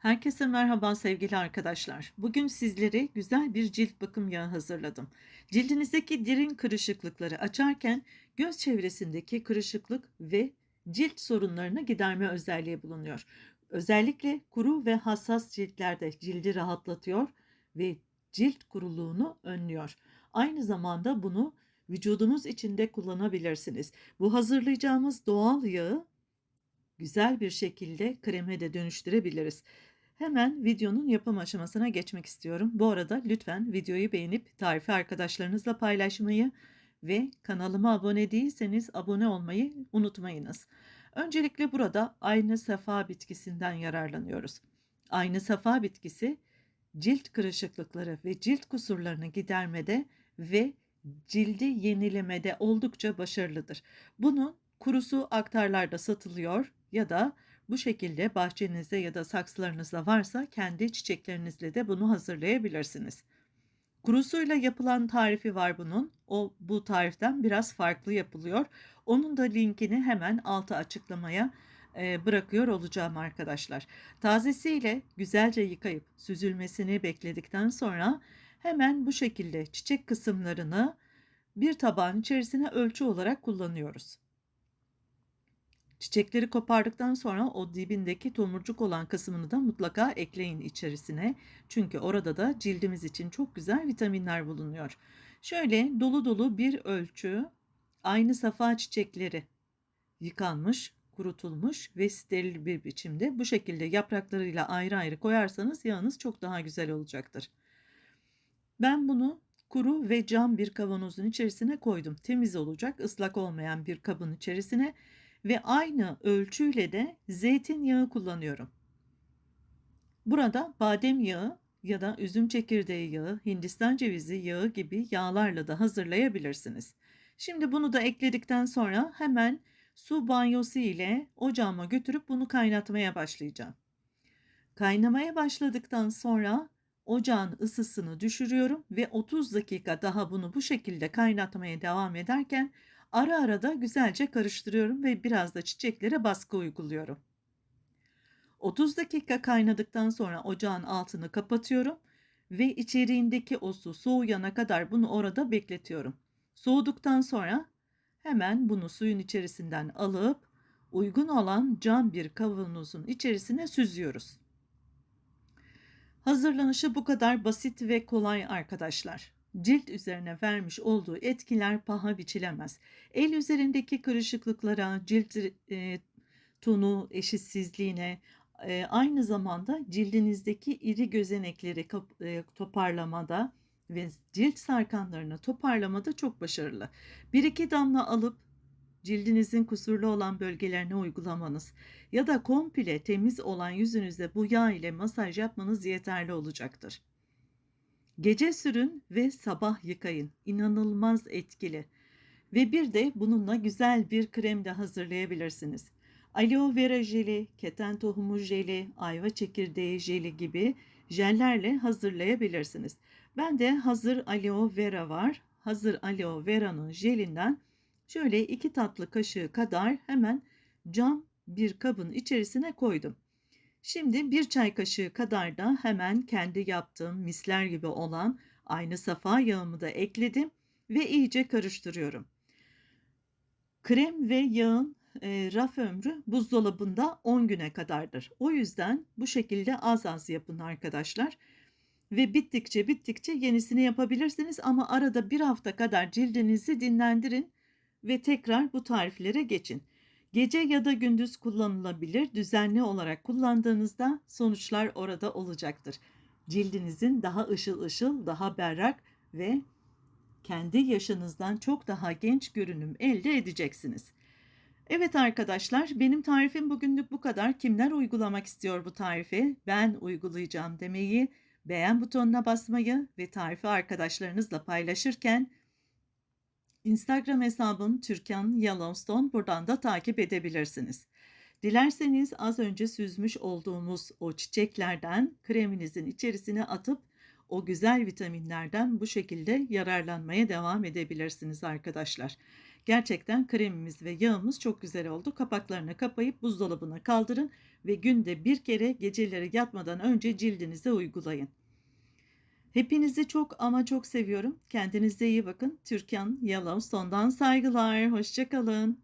Herkese merhaba sevgili arkadaşlar. Bugün sizlere güzel bir cilt bakım yağı hazırladım. Cildinizdeki derin kırışıklıkları açarken göz çevresindeki kırışıklık ve cilt sorunlarını giderme özelliği bulunuyor. Özellikle kuru ve hassas ciltlerde cildi rahatlatıyor ve cilt kuruluğunu önlüyor. Aynı zamanda bunu vücudunuz içinde kullanabilirsiniz. Bu hazırlayacağımız doğal yağı güzel bir şekilde kreme de dönüştürebiliriz. Hemen videonun yapım aşamasına geçmek istiyorum. Bu arada lütfen videoyu beğenip tarifi arkadaşlarınızla paylaşmayı ve kanalıma abone değilseniz abone olmayı unutmayınız. Öncelikle burada aynı safa bitkisinden yararlanıyoruz. Aynı safa bitkisi cilt kırışıklıkları ve cilt kusurlarını gidermede ve cildi yenilemede oldukça başarılıdır. Bunun kurusu aktarlarda satılıyor ya da bu şekilde bahçenizde ya da saksılarınızda varsa kendi çiçeklerinizle de bunu hazırlayabilirsiniz. Kurusuyla yapılan tarifi var bunun. O bu tariften biraz farklı yapılıyor. Onun da linkini hemen alta açıklamaya bırakıyor olacağım arkadaşlar. Tazesiyle güzelce yıkayıp süzülmesini bekledikten sonra hemen bu şekilde çiçek kısımlarını bir tabağın içerisine ölçü olarak kullanıyoruz. Çiçekleri kopardıktan sonra o dibindeki tomurcuk olan kısmını da mutlaka ekleyin içerisine. Çünkü orada da cildimiz için çok güzel vitaminler bulunuyor. Şöyle dolu dolu bir ölçü aynı safa çiçekleri yıkanmış, kurutulmuş ve steril bir biçimde bu şekilde yapraklarıyla ayrı ayrı koyarsanız yağınız çok daha güzel olacaktır. Ben bunu kuru ve cam bir kavanozun içerisine koydum. Temiz olacak, ıslak olmayan bir kabın içerisine ve aynı ölçüyle de zeytinyağı kullanıyorum. Burada badem yağı ya da üzüm çekirdeği yağı, hindistan cevizi yağı gibi yağlarla da hazırlayabilirsiniz. Şimdi bunu da ekledikten sonra hemen su banyosu ile ocağıma götürüp bunu kaynatmaya başlayacağım. Kaynamaya başladıktan sonra ocağın ısısını düşürüyorum ve 30 dakika daha bunu bu şekilde kaynatmaya devam ederken Ara ara da güzelce karıştırıyorum ve biraz da çiçeklere baskı uyguluyorum. 30 dakika kaynadıktan sonra ocağın altını kapatıyorum ve içeriğindeki o su soğuyana kadar bunu orada bekletiyorum. Soğuduktan sonra hemen bunu suyun içerisinden alıp uygun olan cam bir kavanozun içerisine süzüyoruz. Hazırlanışı bu kadar basit ve kolay arkadaşlar cilt üzerine vermiş olduğu etkiler paha biçilemez. El üzerindeki kırışıklıklara, cilt e, tonu eşitsizliğine, e, aynı zamanda cildinizdeki iri gözenekleri kap, e, toparlamada ve cilt sarkanlarını toparlamada çok başarılı. Bir iki damla alıp cildinizin kusurlu olan bölgelerine uygulamanız ya da komple temiz olan yüzünüzde bu yağ ile masaj yapmanız yeterli olacaktır. Gece sürün ve sabah yıkayın. İnanılmaz etkili. Ve bir de bununla güzel bir krem de hazırlayabilirsiniz. Aloe vera jeli, keten tohumu jeli, ayva çekirdeği jeli gibi jellerle hazırlayabilirsiniz. Ben de hazır aloe vera var. Hazır aloe vera'nın jelinden şöyle iki tatlı kaşığı kadar hemen cam bir kabın içerisine koydum. Şimdi bir çay kaşığı kadar da hemen kendi yaptığım misler gibi olan aynı safa yağımı da ekledim ve iyice karıştırıyorum. Krem ve yağın e, raf ömrü buzdolabında 10 güne kadardır. O yüzden bu şekilde az az yapın arkadaşlar. Ve bittikçe bittikçe yenisini yapabilirsiniz ama arada bir hafta kadar cildinizi dinlendirin ve tekrar bu tariflere geçin. Gece ya da gündüz kullanılabilir. Düzenli olarak kullandığınızda sonuçlar orada olacaktır. Cildinizin daha ışıl ışıl, daha berrak ve kendi yaşınızdan çok daha genç görünüm elde edeceksiniz. Evet arkadaşlar, benim tarifim bugünlük bu kadar. Kimler uygulamak istiyor bu tarifi? Ben uygulayacağım demeyi, beğen butonuna basmayı ve tarifi arkadaşlarınızla paylaşırken Instagram hesabım Türkan Yellowstone buradan da takip edebilirsiniz. Dilerseniz az önce süzmüş olduğumuz o çiçeklerden kreminizin içerisine atıp o güzel vitaminlerden bu şekilde yararlanmaya devam edebilirsiniz arkadaşlar. Gerçekten kremimiz ve yağımız çok güzel oldu. Kapaklarını kapayıp buzdolabına kaldırın ve günde bir kere geceleri yatmadan önce cildinize uygulayın. Hepinizi çok ama çok seviyorum. Kendinize iyi bakın. Türkan Yellowstone'dan saygılar. Hoşça kalın.